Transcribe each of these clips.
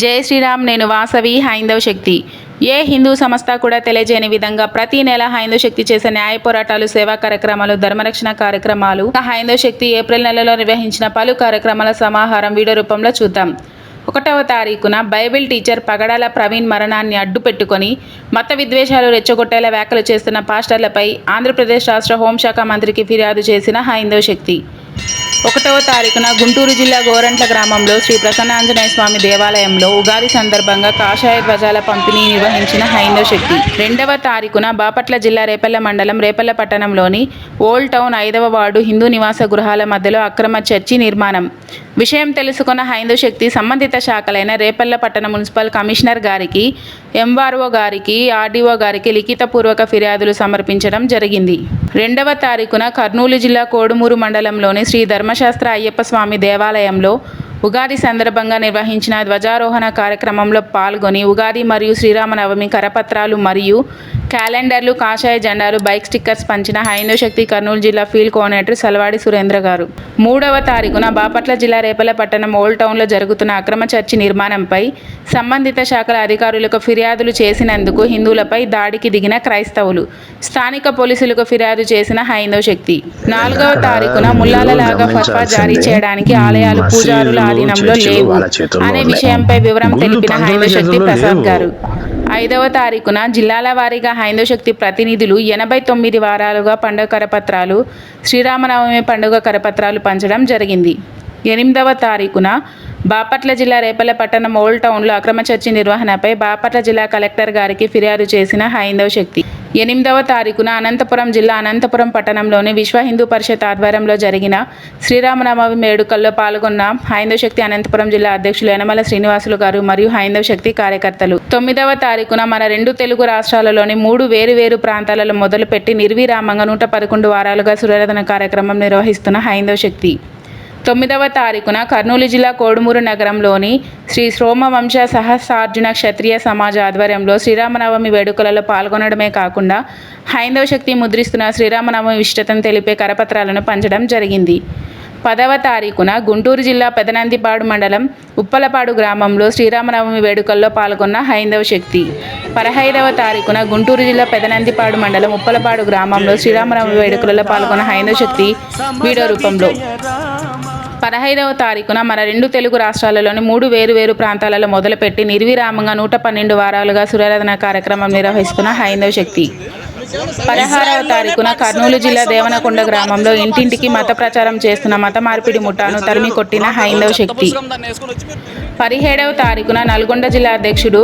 జై శ్రీరామ్ నేను వాసవి హైందవ శక్తి. ఏ హిందూ సంస్థ కూడా తెలియజేయని విధంగా ప్రతి నెల హైందవ శక్తి చేసే న్యాయ పోరాటాలు సేవా కార్యక్రమాలు ధర్మరక్షణ కార్యక్రమాలు హైందవ శక్తి ఏప్రిల్ నెలలో నిర్వహించిన పలు కార్యక్రమాల సమాహారం వీడియో రూపంలో చూద్దాం. ఒకటవ తారీఖున బైబిల్ టీచర్ పగడాల ప్రవీణ్ మరణాన్ని అడ్డు పెట్టుకొని మత విద్వేషాలు రెచ్చగొట్టేలా వ్యాఖ్యలు చేస్తున్న పాస్టర్లపై ఆంధ్రప్రదేశ్ రాష్ట్ర హోంశాఖ మంత్రికి ఫిర్యాదు చేసిన హైందవ శక్తి. ఒకటవ తారీఖున గుంటూరు జిల్లా గోరంట్ల గ్రామంలో శ్రీ ప్రసన్నాంజనేయ స్వామి దేవాలయంలో ఉగాది సందర్భంగా కాషాయ ధ్వజాల పంపిణీ నిర్వహించిన హైందవ శక్తి. రెండవ తారీఖున బాపట్ల జిల్లా రేపల్ల మండలం రేపల్ల పట్టణంలోని ఓల్డ్ టౌన్ ఐదవ వార్డు హిందూ నివాస గృహాల మధ్యలో అక్రమ చర్చి నిర్మాణం. విషయం తెలుసుకున్న హైందవ శక్తి సంబంధిత శాఖలైన రేపల్ల పట్టణ మున్సిపల్ కమిషనర్ గారికి ఎంఆర్ఓ గారికి ఆర్డీఓ గారికి లిఖితపూర్వక ఫిర్యాదులు సమర్పించడం జరిగింది. రెండవ తారీఖున కర్నూలు జిల్లా కోడుమూరు మండలంలోని శ్రీ ధర్మశాస్త్ర అయ్యప్ప స్వామి దేవాలయంలో ఉగాది సందర్భంగా నిర్వహించిన ధ్వజారోహణ కార్యక్రమంలో పాల్గొని ఉగాది మరియు శ్రీరామనవమి కరపత్రాలు మరియు క్యాలెండర్లు కాషాయ జెండాలు బైక్ స్టిక్కర్స్ పంచిన హైందవ శక్తి కర్నూలు జిల్లా ఫీల్డ్ కోఆర్డినేటర్ సలవాడి సురేంద్ర గారు. మూడవ తారీఖున బాపట్ల జిల్లా రేపల పట్టణం ఓల్డ్ టౌన్లో జరుగుతున్న అక్రమ చర్చి నిర్మాణంపై సంబంధిత శాఖల అధికారులకు ఫిర్యాదులు చేసినందుకు హిందువులపై దాడికి దిగిన క్రైస్తవులు. స్థానిక పోలీసులకు ఫిర్యాదు చేసిన హైందవ శక్తి. నాలుగవ తారీఖున ముల్లాలలాగా ఫత్వా జారీ చేయడానికి ఆలయాలు పూజారుల ఆధీనంలో లేవు. అనే విషయంపై వివరం తెలిపిన హైందవ శక్తి ప్రసాద్ గారు. ఐదవ తారీఖున జిల్లాల వారీగా హైందవ శక్తి ప్రతినిధులు ఎనభై తొమ్మిది వారాలుగా పండుగ కరపత్రాలు శ్రీరామనవమి పండుగ కరపత్రాలు పంచడం జరిగింది. ఎనిమిదవ తారీఖున బాపట్ల జిల్లా రేపల్ల పట్టణం ఓల్డ్ టౌన్లో అక్రమ చర్చి నిర్వహణపై బాపట్ల జిల్లా కలెక్టర్ గారికి ఫిర్యాదు చేసిన హైందవ శక్తి ఎనిమిదవ తారీఖున అనంతపురం జిల్లా అనంతపురం పట్టణంలోని విశ్వ హిందూ పరిషత్ ఆధ్వర్యంలో జరిగిన శ్రీరామనవమి వేడుకల్లో పాల్గొన్న హైందవ శక్తి అనంతపురం జిల్లా అధ్యక్షులు యనమల శ్రీనివాసులు గారు మరియు హైందవ శక్తి కార్యకర్తలు. తొమ్మిదవ తారీఖున మన రెండు తెలుగు రాష్ట్రాలలోని మూడు వేరు వేరు ప్రాంతాలలో మొదలుపెట్టి నిర్విరామంగా నూట పదకొండు వారాలుగా సూర్యారాధన కార్యక్రమం నిర్వహిస్తున్న హైందవ శక్తి. తొమ్మిదవ తారీఖున కర్నూలు జిల్లా కోడుమూరు నగరంలోని శ్రీ సోమవంశ సహస్రార్జున క్షత్రియ సమాజ ఆధ్వర్యంలో శ్రీరామనవమి వేడుకలలో పాల్గొనడమే కాకుండా హైందవ శక్తి ముద్రిస్తున్న శ్రీరామనవమి విశిష్టతను తెలిపే కరపత్రాలను పంచడం జరిగింది. పదవ తారీఖున గుంటూరు జిల్లా పెదనందిపాడు మండలం ఉప్పలపాడు గ్రామంలో శ్రీరామనవమి వేడుకల్లో పాల్గొన్న హైందవ శక్తి. పదహైదవ తారీఖున గుంటూరు జిల్లా పెదనందిపాడు మండలం ఉప్పలపాడు గ్రామంలో శ్రీరామనవమి వేడుకలలో పాల్గొన్న హైందవ శక్తి వీడియో రూపంలో. పదహైదవ తారీఖున మన రెండు తెలుగు రాష్ట్రాలలోని మూడు వేరు వేరు ప్రాంతాలలో మొదలుపెట్టి నిర్విరామంగా నూట పన్నెండు వారాలుగా సురారాధన కార్యక్రమం నిర్వహిస్తున్న హైందవ శక్తి. పదహారవ తారీఖున కర్నూలు జిల్లా దేవనకొండ గ్రామంలో ఇంటింటికి మత ప్రచారం చేస్తున్న మత మార్పిడి ముఠాను తరిమి కొట్టిన హైందవ శక్తి. పదిహేడవ తారీఖున నల్గొండ జిల్లా అధ్యక్షుడు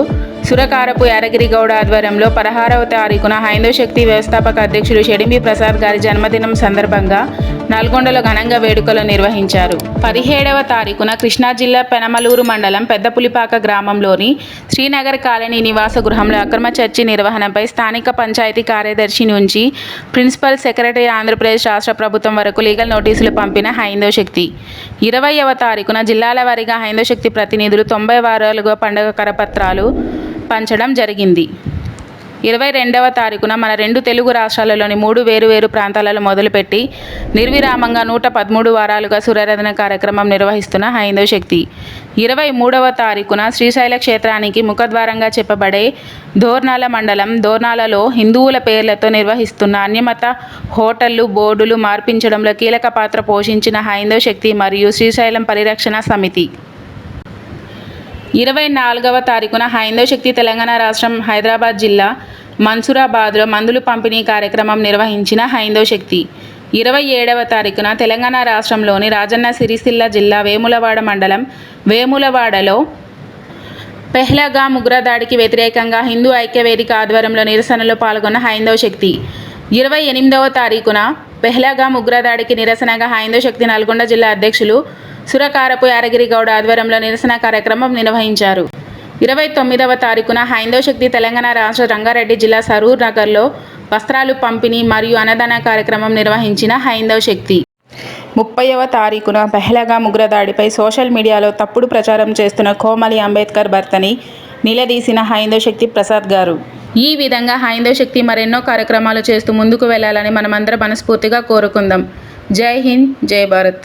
సురకారపు యాదగిరి గౌడ ఆధ్వర్యంలో పదహారవ తారీఖున హైందవ శక్తి వ్యవస్థాపక అధ్యక్షుడు షడింబి ప్రసాద్ గారి జన్మదినం సందర్భంగా నల్గొండలో ఘనంగా వేడుకలు నిర్వహించారు. పదిహేడవ తారీఖున కృష్ణా జిల్లా పెనమలూరు మండలం పెద్దపులిపాక గ్రామంలోని శ్రీనగర్ కాలనీ నివాస గృహంలో అక్రమ చర్చి నిర్వహణపై స్థానిక పంచాయతీ కార్యదర్శి నుంచి ప్రిన్సిపల్ సెక్రటరీ ఆంధ్రప్రదేశ్ రాష్ట్ర ప్రభుత్వం వరకు లీగల్ నోటీసులు పంపిన హైందవ శక్తి. ఇరవైవ తారీఖున జిల్లాల వారీగా హైందవ శక్తి ప్రతినిధులు తొంభై వారాలుగా పండుగ కరపత్రాలు పంచడం జరిగింది. ఇరవై రెండవ తారీఖున మన రెండు తెలుగు రాష్ట్రాలలోని మూడు వేరు వేరు ప్రాంతాలలో మొదలుపెట్టి నిర్విరామంగా నూట పదమూడు వారాలుగా సూర్యారాధన కార్యక్రమం నిర్వహిస్తున్న హైందవ శక్తి. ఇరవై మూడవ తారీఖున శ్రీశైల క్షేత్రానికి ముఖద్వారంగా చెప్పబడే దోర్నాల మండలం దోర్నాలలో హిందువుల పేర్లతో నిర్వహిస్తున్న అన్యమత హోటళ్ళు బోర్డులు మార్పించడంలో కీలక పాత్ర పోషించిన హైందవ శక్తి మరియు శ్రీశైలం పరిరక్షణ సమితి. ఇరవై నాలుగవ తారీఖున హైందవ శక్తి తెలంగాణ రాష్ట్రం హైదరాబాద్ జిల్లా మన్సూరాబాద్లో మందులు పంపిణీ కార్యక్రమం నిర్వహించిన హైందవ శక్తి. ఇరవై ఏడవ తారీఖున తెలంగాణ రాష్ట్రంలోని రాజన్న సిరిసిల్ల జిల్లా వేములవాడ మండలం వేములవాడలో పెహ్లగాం ఉగ్రదాడికి వ్యతిరేకంగా హిందూ ఐక్యవేదిక ఆధ్వర్యంలో నిరసనలో పాల్గొన్న హైందవ శక్తి. ఇరవై ఎనిమిదవ తారీఖున పెహ్లగా ముగ్రదాడికి నిరసనగా హైందవ శక్తి నల్గొండ జిల్లా అధ్యక్షులు సురకారపు యారగిరిగౌడ ఆధ్వర్యంలో నిరసన కార్యక్రమం నిర్వహించారు. ఇరవై తొమ్మిదవ తారీఖున హైందవ శక్తి తెలంగాణ రాష్ట్ర రంగారెడ్డి జిల్లా సరూర్ నగర్లో వస్త్రాలు పంపిణీ మరియు అన్నదాన కార్యక్రమం నిర్వహించిన హైందవ శక్తి. ముప్పైవ తారీఖున పెహలగా ముగ్రదాడిపై సోషల్ మీడియాలో తప్పుడు ప్రచారం చేస్తున్న కోమలి అంబేద్కర్ భర్తని నిలదీసిన హైందవ శక్తి ప్రసాద్ గారు. ఈ విధంగా హైందవ శక్తి మరెన్నో కార్యక్రమాలు చేస్తూ ముందుకు వెళ్ళాలని మనమందరం మనస్ఫూర్తిగా కోరుకుందాం. జై హింద్ జై భారత్.